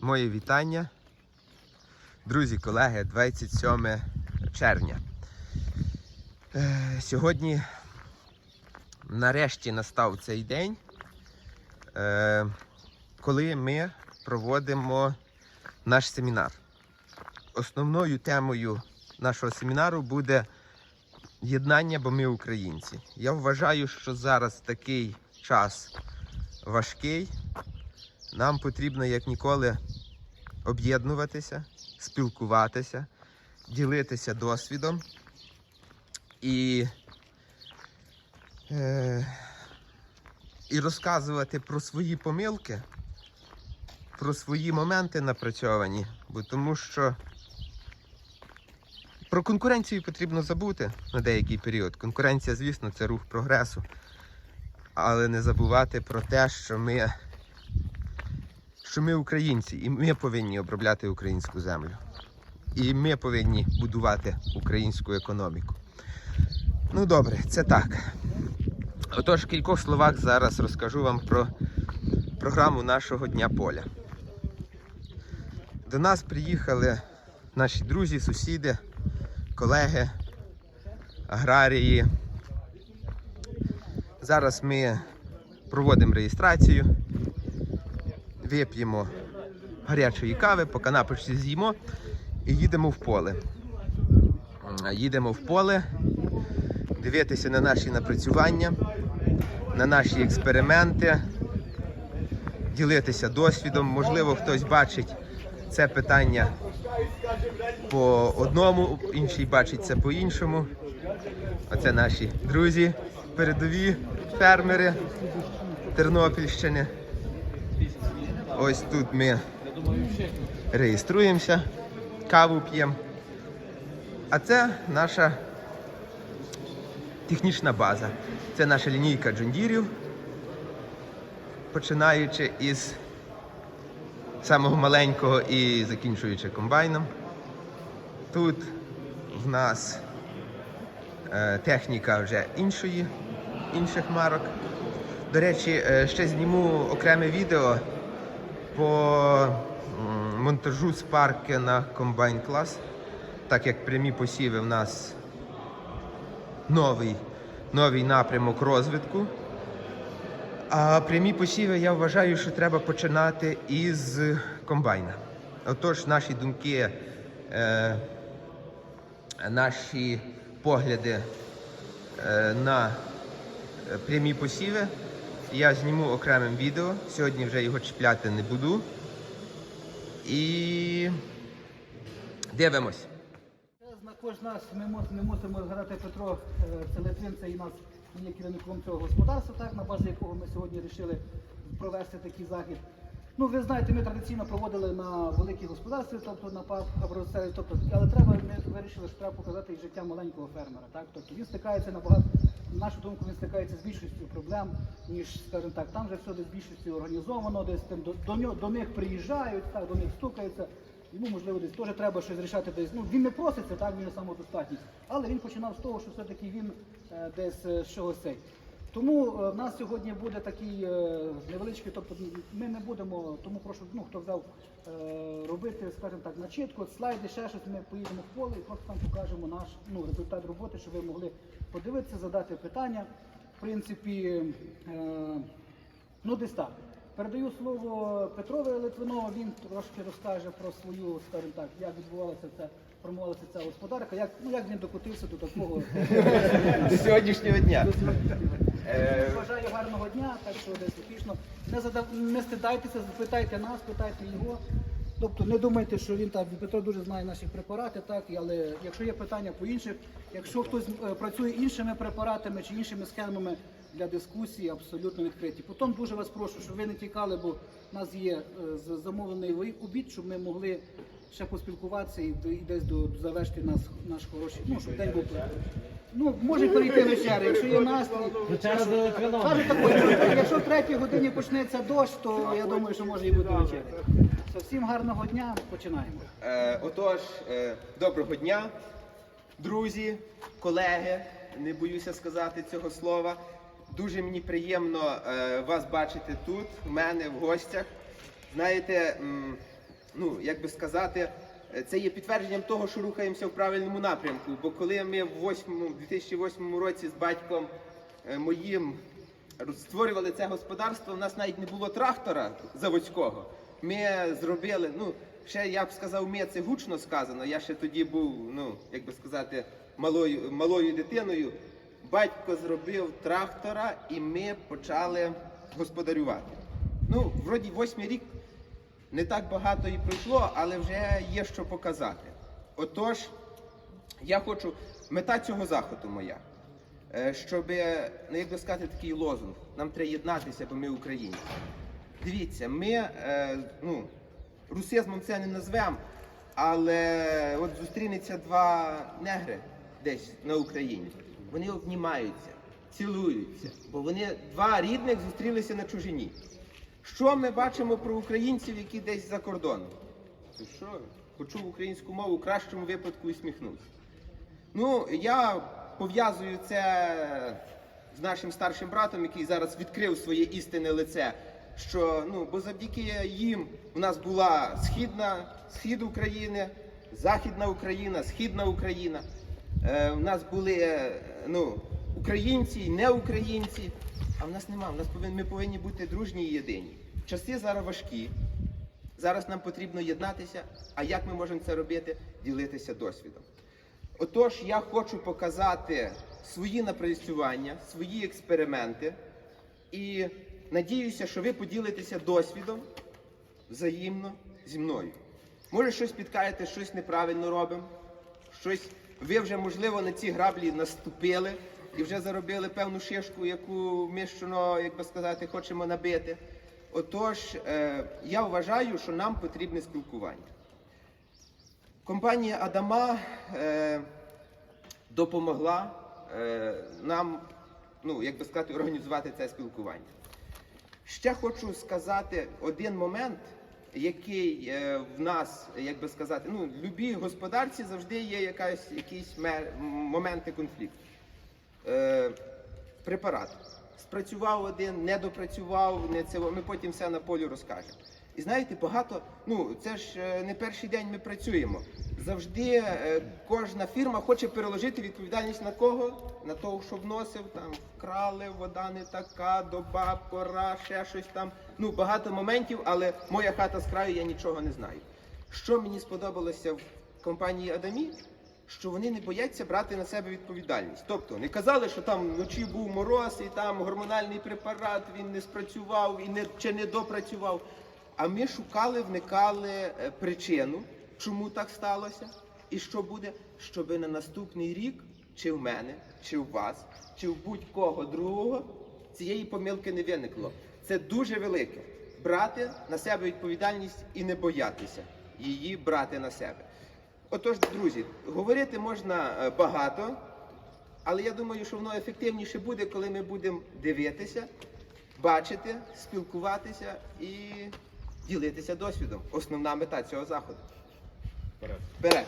Моє вітання. Друзі, колеги, 27 червня. Е, Сьогодні нарешті настав цей день, е, коли ми проводимо наш семінар. Основною темою нашого семінару буде єднання, бо ми українці. Я вважаю, що зараз такий час важкий. Нам потрібно як ніколи об'єднуватися, спілкуватися, ділитися досвідом і, е, і розказувати про свої помилки, про свої моменти напрацьовані, бо тому що про конкуренцію потрібно забути на деякий період. Конкуренція, звісно, це рух прогресу. Але не забувати про те, що ми що ми українці, і ми повинні обробляти українську землю. І ми повинні будувати українську економіку. Ну добре, це так. Отож, в кількох словах зараз розкажу вам про програму нашого Дня поля. До нас приїхали наші друзі, сусіди, колеги, аграрії. Зараз ми проводимо реєстрацію вип'ємо гарячої кави, по канапочці з'їмо і їдемо в поле. Їдемо в поле дивитися на наші напрацювання, на наші експерименти, ділитися досвідом. Можливо, хтось бачить це питання по одному, інший бачить це по іншому. Оце наші друзі, передові фермери Тернопільщини. Ось тут ми реєструємося, каву п'ємо. А це наша технічна база. Це наша лінійка джундірів, починаючи із самого маленького і закінчуючи комбайном. Тут в нас е, техніка вже іншої, інших марок. До речі, е, ще зніму окреме відео по монтажу спарки на комбайн клас, так як прямі посіви в нас новий, новий напрямок розвитку. А прямі посіви я вважаю, що треба починати із комбайна. Отож, наші думки, е, наші погляди е, на прямі посіви я зніму окремим відео. Сьогодні вже його чіпляти не буду. І дивимось. Також нас ми, мус- ми мусимо згадати Петро е, це і нас є керівником цього господарства, так, на базі якого ми сьогодні вирішили провести такий захід. Ну, ви знаєте, ми традиційно проводили на великі господарстві, тобто на тобто, але треба, ми вирішили, що треба показати життя маленького фермера. Так? Тобто він стикається набагато, на нашу думку, він стикається з більшістю проблем, ніж, скажімо так, там вже все десь більшістю організовано, десь тим до, до, нього- до них приїжджають, так, до них стукаються. Йому, можливо, десь теж треба щось рішати десь. Ну, він не проситься, так, він самодостатність. Але він починав з того, що все-таки він е, десь е, з чогось цей. Тому е, в нас сьогодні буде такий е, невеличкий, тобто ми не будемо, тому прошу, ну хто взяв е, робити, скажімо так, начитку, слайди, ще щось, ми поїдемо в поле і просто там покажемо наш ну, результат роботи, щоб ви могли подивитися, задати питання. В принципі, ну десь так. Передаю слово Петрові Литвинову, він трошки розкаже про свою, скажімо так, як відбувалося це, формувалася ця господарка, як, ну, як він докотився до такого. До сьогоднішнього дня. Е, Бажаю гарного дня, так що десь успішно. Не, задав... не стидайтеся, запитайте нас, питайте його. Тобто не думайте, що він так, Петро дуже знає наші препарати, так, але якщо є питання по інших, якщо хтось е, працює іншими препаратами чи іншими схемами для дискусії, абсолютно відкриті. Потім дуже вас прошу, щоб ви не тікали, бо в нас є е, замовлений обід, щоб ми могли ще поспілкуватися і десь до завершити нас, наш хороший, ну, щоб день був. Ну, може перейти вечеря, якщо є настрій. Литвинова. Кажуть таке, якщо, в третій годині почнеться дощ, то я думаю, що може і бути вечеря. Всім гарного дня, починаємо. Е, отож, е, доброго дня, друзі, колеги. Не боюся сказати цього слова. Дуже мені приємно е, вас бачити тут, у мене в гостях. Знаєте, м, ну, як би сказати, це є підтвердженням того, що рухаємося в правильному напрямку. Бо коли ми в 8, 2008 році з батьком е, моїм створювали це господарство, у нас навіть не було трактора заводського. Ми зробили, ну, ще я б сказав, ми це гучно сказано. Я ще тоді був, ну, як би сказати, малою, малою дитиною. Батько зробив трактора і ми почали господарювати. Ну, вроді восьмий рік не так багато і пройшло, але вже є що показати. Отож, я хочу, мета цього заходу моя, е, щоб, ну як би сказати, такий лозунг. Нам треба єднатися, бо ми українці. Дивіться, ми, е, ну, русизмом це не назвемо, але от зустрінеться два негри десь на Україні. Вони обнімаються, цілуються, бо вони два рідних зустрілися на чужині. Що ми бачимо про українців, які десь за кордоном? Ти що? Почув українську мову, в кращому випадку і сміхнувся. Ну, я пов'язую це з нашим старшим братом, який зараз відкрив своє істинне лице. Що ну, бо завдяки їм у нас була східна схід України, Західна Україна, Східна Україна. Е, у нас були е, ну, українці неукраїнці. А в нас нема. В нас повинні, ми повинні бути дружні і єдині. Часи зараз важкі. Зараз нам потрібно єднатися. А як ми можемо це робити? Ділитися досвідом. Отож, я хочу показати свої напрацювання, свої експерименти і надіюся, що ви поділитеся досвідом взаємно зі мною. Може, щось підкаєте, щось неправильно робимо, щось ви вже, можливо, на ці граблі наступили і вже заробили певну шишку, яку ми щоно, як би сказати, хочемо набити. Отож, е, я вважаю, що нам потрібне спілкування. Компанія Адама е, допомогла е, нам, ну, як би сказати, організувати це спілкування. Ще хочу сказати один момент, який в нас, як би сказати, ну, в любій господарці завжди є якась, якісь ме- моменти конфлікту. Е, препарат. Спрацював один, не допрацював, не це, ми потім все на полі розкажемо. І знаєте, багато, ну це ж е, не перший день ми працюємо. Завжди е, кожна фірма хоче переложити відповідальність на кого? На того, що вносив, там вкрали, вода не така, доба, пора, ще щось там. Ну, багато моментів, але моя хата з краю, я нічого не знаю. Що мені сподобалося в компанії Адамі? Що вони не бояться брати на себе відповідальність. Тобто не казали, що там вночі був мороз і там гормональний препарат він не спрацював і не чи не допрацював. А ми шукали, вникали е, причину, чому так сталося, і що буде, щоб на наступний рік, чи в мене, чи в вас, чи в будь-кого другого цієї помилки не виникло. Це дуже велике. Брати на себе відповідальність і не боятися її брати на себе. Отож, друзі, говорити можна е, багато, але я думаю, що воно ефективніше буде, коли ми будемо дивитися, бачити, спілкуватися і ділитися досвідом. Основна мета цього заходу. Вперед!